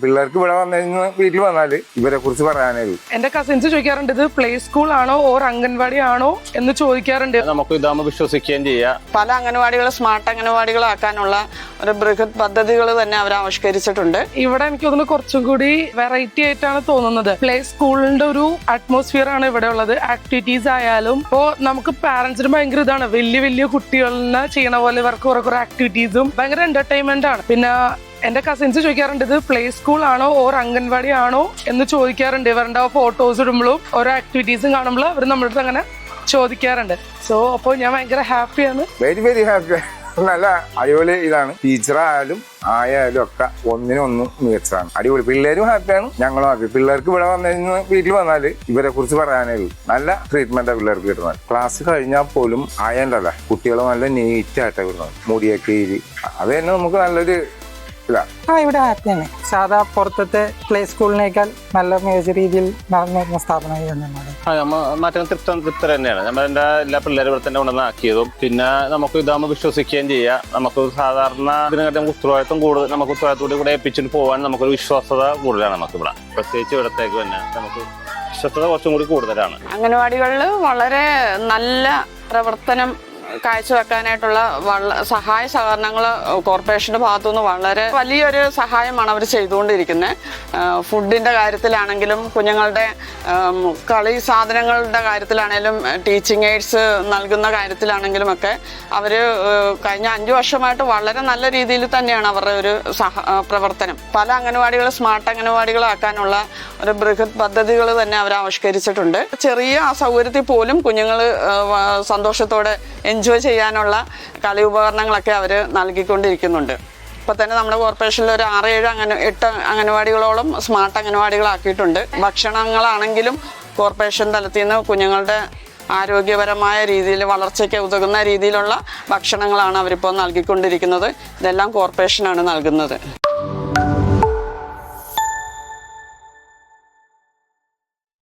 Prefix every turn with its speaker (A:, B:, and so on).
A: പിള്ളേർക്ക് ഇവിടെ വന്നു വീട്ടിൽ വന്നാൽ ഇവരെ കുറിച്ച് പറയാനേ
B: എന്റെ കസിൻസ് ചോദിക്കാറുണ്ട് ഇത് പ്ലേ സ്കൂൾ ആണോ ഓർ അംഗൻവാടി ആണോ? എന്ന് ചോദിക്കാറുണ്ട്.
C: നമുക്ക് ഇതാകുമ്പോൾ വിശ്വസിക്കുകയും ചെയ്യാം.
D: പല അംഗൻവാടികളും സ്മാർട്ട് അംഗൻവാടികളാക്കാനുള്ള ഒരു ബൃഹത് പദ്ധതികൾ തന്നെ അവർ ആവിഷ്കരിച്ചിട്ടുണ്ട്.
B: ഇവിടെ എനിക്ക് തോന്നുന്നു കുറച്ചും കൂടി വെറൈറ്റി ആയിട്ടാണ് തോന്നുന്നത്. പ്ലേ സ്കൂളിന്റെ ഒരു അറ്റ്മോസ്ഫിയർ ആണ് ഇവിടെ ഉള്ളത്. ആക്ടിവിറ്റീസ് ആയാലും ഇപ്പോ നമുക്ക് പാരന്റ്സിന് ഭയങ്കര ഇതാണ്. വലിയ വലിയ കുട്ടികളിനെ ചെയ്യണ പോലെ ഇവർക്ക് കുറെ കുറെ ആക്ടിവിറ്റീസും ഭയങ്കര എന്റർടൈൻമെന്റ് ആണ്. പിന്നെ എന്റെ കസിൻസ് ചോദിക്കാറുണ്ട് ഇത് പ്ലേ സ്കൂൾ ആണോ ഓർ അംഗൻവാടി ആണോ? എന്ന് ചോദിക്കാറുണ്ട്. ഇവരുടെ ഫോട്ടോസ് ഇടുമ്പോഴും ഓരോ ആക്ടിവിറ്റീസും കാണുമ്പോൾ അവർ നമ്മുടെ അടുത്ത് അങ്ങനെ ചോദിക്കാറുണ്ട്. സോ അപ്പോൾ ഞാൻ ഭയങ്കര ഹാപ്പിയാണ്
A: വെരി വെരി ഹാപ്പി നല്ല അടിപൊളി ഇതാണ്. ടീച്ചറായാലും ആയാലും ഒക്കെ ഒന്നിനൊന്ന് മികച്ചതാണ്. അടിപൊളി. പിള്ളേരും ഹാപ്പിയാണ് ഞങ്ങളും ഹാപ്പി പിള്ളേർക്ക് ഇവിടെ വന്നു വീട്ടിൽ വന്നാൽ ഇവരെ കുറിച്ച് പറയാനേ ഉള്ളൂ. നല്ല ട്രീറ്റ്മെന്റ് പിള്ളേർക്ക് കിട്ടുന്നത്. ക്ലാസ് കഴിഞ്ഞാൽ പോലും ആയണ്ടല്ല കുട്ടികൾ നല്ല നീറ്റ് ആയിട്ടാണ് വിടുന്നത്. മുടിയൊക്കെ അത് തന്നെ നമുക്ക് നല്ലൊരു
E: ആ ഇവിടെ ഹാപ്പിയാണ്. സാധാ പുറത്തത്തെ പ്ലേ സ്കൂളിനേക്കാൾ നല്ല മികച്ച രീതിയിൽ നടന്നു വരുന്ന സ്ഥാപനം തന്നെയാണ്
C: മാറ്റം തൃപ്ത തൃപ്തർ തന്നെയാണ്. നമ്മൾ എന്റെ എല്ലാ പിള്ളേരും ഇവിടെ തന്നെ കൊണ്ടുവന്നാക്കിയതും പിന്നെ നമുക്ക് ഇതാകുമ്പോൾ വിശ്വസിക്കുകയും ചെയ്യാം. നമുക്ക് സാധാരണ ഇതിനകത്ത് നമുക്ക് ഉത്തരവാദിത്വം കൂടുതൽ നമുക്ക് ഉത്തരവാദിത്തോടെ കൂടെ ഏൽപ്പിച്ചിട്ട് പോകാൻ നമുക്കൊരു വിശ്വാസത കൂടുതലാണ് നമുക്ക് ഇവിടെ പ്രത്യേകിച്ച് ഇവിടത്തേക്ക് തന്നെ. നമുക്ക് വിശ്വസത കുറച്ചും കൂടി കൂടുതലാണ്.
D: അംഗനവാടികളിൽ വളരെ നല്ല പ്രവർത്തനം കാഴ്ചവെക്കാനായിട്ടുള്ള സഹായ സഹകരണങ്ങൾ കോർപ്പറേഷന്റെ ഭാഗത്തുനിന്ന് വളരെ വലിയൊരു സഹായമാണ് അവർ ചെയ്തുകൊണ്ടിരിക്കുന്നത് ഫുഡിന്റെ കാര്യത്തിലാണെങ്കിലും കുഞ്ഞുങ്ങളുടെ കളി സാധനങ്ങളുടെ കാര്യത്തിലാണെങ്കിലും ടീച്ചിങ് എയ്ഡ്സ് നൽകുന്ന കാര്യത്തിലാണെങ്കിലും ഒക്കെ അവർ കഴിഞ്ഞ അഞ്ചു വർഷമായിട്ട് വളരെ നല്ല രീതിയിൽ തന്നെയാണ് അവരുടെ ഒരു സഹ പ്രവർത്തനം. പല അംഗനവാടികൾ സ്മാർട്ട് അംഗനവാടികളാക്കാനുള്ള ഒരു ബൃഹത് പദ്ധതികൾ തന്നെ അവർ ആവിഷ്കരിച്ചിട്ടുണ്ട്. ചെറിയ ആ സൗകര്യത്തിൽ പോലും കുഞ്ഞുങ്ങൾ സന്തോഷത്തോടെ എൻജോയ് ചെയ്യാനുള്ള കളി ഉപകരണങ്ങളൊക്കെ അവർ നൽകിക്കൊണ്ടിരിക്കുന്നുണ്ട്. ഇപ്പോൾ തന്നെ നമ്മുടെ കോർപ്പറേഷനിൽ ഒരു ആറ് ഏഴ് അങ്ങനെ എട്ട് അംഗനവാടികളോളം സ്മാർട്ട് അംഗനവാടികളാക്കിയിട്ടുണ്ട് ഭക്ഷണങ്ങളാണെങ്കിലും കോർപ്പറേഷൻ തലത്തിൽ നിന്ന് കുഞ്ഞുങ്ങളുടെ ആരോഗ്യപരമായ രീതിയിൽ വളർച്ചയ്ക്ക് ഉതകുന്ന രീതിയിലുള്ള ഭക്ഷണങ്ങളാണ് അവരിപ്പോൾ നൽകിക്കൊണ്ടിരിക്കുന്നത്. ഇതെല്ലാം കോർപ്പറേഷനാണ് നൽകുന്നത്.